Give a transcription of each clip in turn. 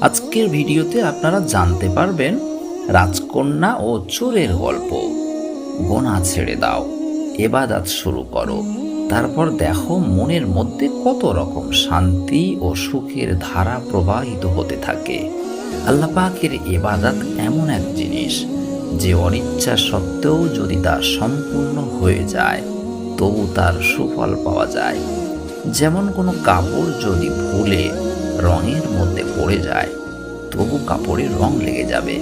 আজকের ভিডিওতে আপনারা জানতে পারবেন রাজকন্যা ও চোরের গল্প। গোনা ছেড়ে দাও, এবাদাত শুরু করো। তারপর দেখো মনের মধ্যে কত রকম শান্তি ও সুখের ধারা প্রবাহিত হতে থাকে। আল্লাহ পাকের এবাদাত এমন এক জিনিস, যে অনিচ্ছা সত্ত্বেও যদি তা সম্পূর্ণ হয়ে যায়, তবু তার সুফল পাওয়া যায়। যেমন কোনো কাপড় যদি ভুলে রঙের মধ্যে পড়ে যায়, তবু কাপড়ে রং লেগে যাবে।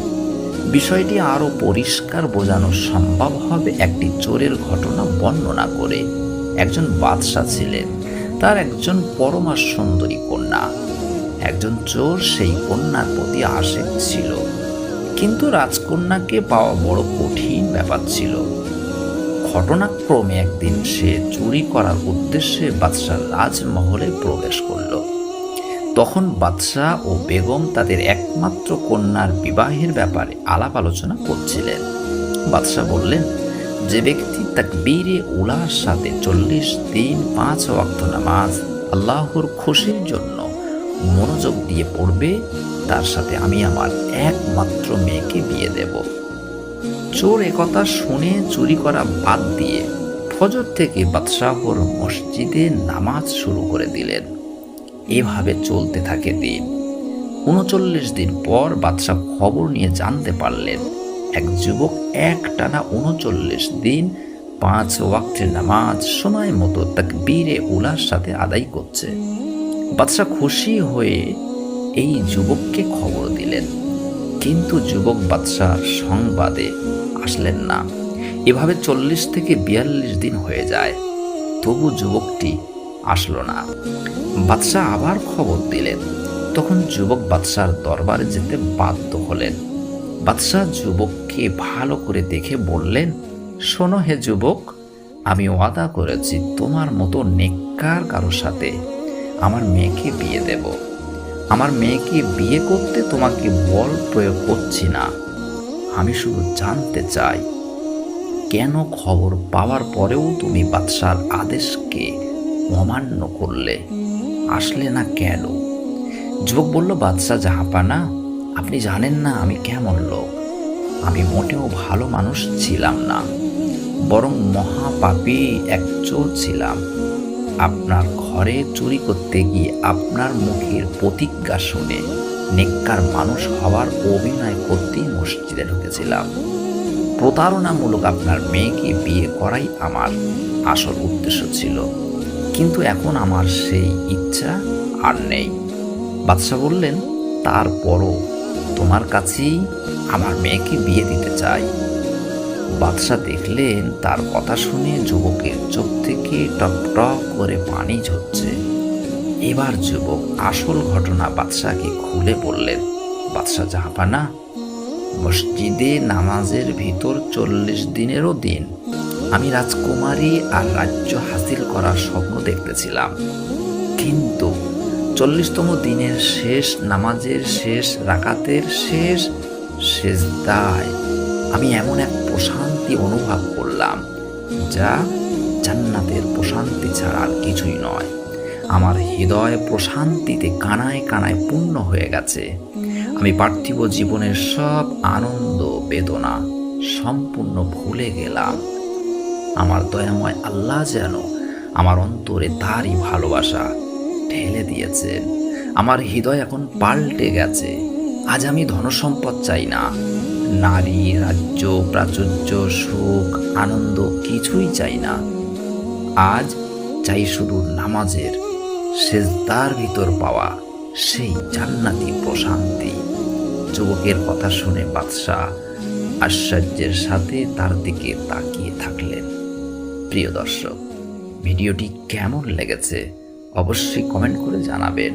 বিষয়টি আরও পরিষ্কার বোঝানো সম্ভব হবে একটি চোরের ঘটনা বর্ণনা করে। একজন বাদশাহ ছিলেন, তার একজন পরমা সুন্দরী কন্যা। একজন চোর সেই কন্যার প্রতি আসেক ছিল, কিন্তু রাজকন্যাকে পাওয়া বড় কঠিন ব্যাপার ছিল। ঘটনাক্রমে একদিন সে চুরি করার উদ্দেশ্যে বাদশার রাজমহলে প্রবেশ করল। তখন বাদশাহ ও বেগম তাদের একমাত্র কন্যার বিবাহের ব্যাপারে আলাপ আলোচনা করছিলেন। বাদশাহ বললেন, যে ব্যক্তি তাকবীরে উলার সাথে চল্লিশ দিন পাঁচ ওয়াক্ত নামাজ আল্লাহর খুশির জন্য মনোযোগ দিয়ে পড়বে, তার সাথে আমি আমার একমাত্র মেয়েকে বিয়ে দেব। চোর একথা শুনে চুরি করা বাদ দিয়ে ফজর থেকে বাদশাহর মসজিদে নামাজ শুরু করে দিলেন। এভাবে চলতে থাকে দিন। উনচল্লিশ দিন পর বাদশাহ খবর নিয়ে জানতে পারলেন, এক যুবক এক টানা উনচল্লিশ দিন পাঁচ ওয়াক্তের নামাজ সময় মতো তাকবীরে উলার সাথে আদায় করছে। বাদশাহ খুশি হয়ে এই যুবককে খবর দিলেন। কিন্তু যুবক বাদশাহ সংবাদে আসলেন না। এভাবে চল্লিশ থেকে বিয়াল্লিশ দিন হয়ে যায়। তবু যুবকটি আসলো না। বাদশাহ আবার খবর দিলেন। তখন যুবক বাদশার দরবারে যেতে বাধ্য হলেন। বাদশাহ যুবককে ভালো করে দেখে বললেন, শোনো হে যুবক, আমি ওয়াদা করেছি তোমার মতো নেককার কারোর সাথে। আমার মেয়েকে বিয়ে দেব। আমার মেয়েকে বিয়ে করতে তোমাকে বল প্রয়োগ করছি না। আমি শুধু জানতে চাই, কেন খবর পাওয়ার পরেও তুমি বাদশার আদেশকে অমান্য করলে। আসলে না কেন? যুবক বলল, বাদশাহ জাহাপানা আপনি জানেন না আমি কেমন লোক। আমি মোটেও ভালো মানুষ ছিলাম না, বরং মহাপাপী এক চোর ছিলাম। আপনার ঘরে চুরি করতে গিয়ে আপনার মুখের প্রতিজ্ঞা শুনে নেককার মানুষ হওয়ার অভিনয় করতেই মসজিদে ঢুকেছিলাম। প্রতারণামূলক আপনার মেয়েকে বিয়ে করাই আমার আসল উদ্দেশ্য ছিল। কিন্তু এখন আমার সেই ইচ্ছা আর নেই। বাদশাহ বললেন, তারপরও তোমার কাছেই আমার মেয়েকে বিয়ে দিতে চাই। বাদশাহ দেখলেন, তার কথা শুনে যুবকের চোখ থেকে টক টক করে পানি ঝরছে। এবার যুবক আসল ঘটনা বাদশাহকে খুলে বললেন বাদশাহ জাহাপানা, মসজিদে নামাজের ভিতর চল্লিশ দিনেরও দিন। আমি রাজকুমারী আর রাজ্য হাসিল করার স্বপ্ন দেখতেছিলাম। কিন্তু চল্লিশতম দিনের শেষ নামাজের শেষ রাকাতের শেষ শেষ দায় আমি এমন এক প্রশান্তি অনুভব করলাম, যা জান্নাতের প্রশান্তি ছাড়া আর কিছুই নয়। আমার হৃদয় প্রশান্তিতে কানায় কানায় পূর্ণ হয়ে গেছে। আমি পার্থিব জীবনের সব আনন্দ, বেদনা সম্পূর্ণ ভুলে গেলাম। আমার দয়াময় আল্লাহ যেন আমার অন্তরে তারই ভালোবাসা ঢেলে দিয়েছেন আমার হৃদয় এখন পাল্টে গেছে। আজ আমি ধনসম্পদ চাই না। নারী, রাজ্য, প্রাচুর্য, সুখ, আনন্দ কিছুই চাই না। আজ চাই শুধু নামাজের সেজদার ভিতর পাওয়া সেই জান্নাতি প্রশান্তি। যুবকের কথা শুনে বাদশাহ আশ্চর্যের সাথে তার দিকে তাকিয়ে থাকলেন। প্রিয় দর্শক ভিডিওটি কেমন লেগেছে অবশ্যই কমেন্ট করে জানাবেন।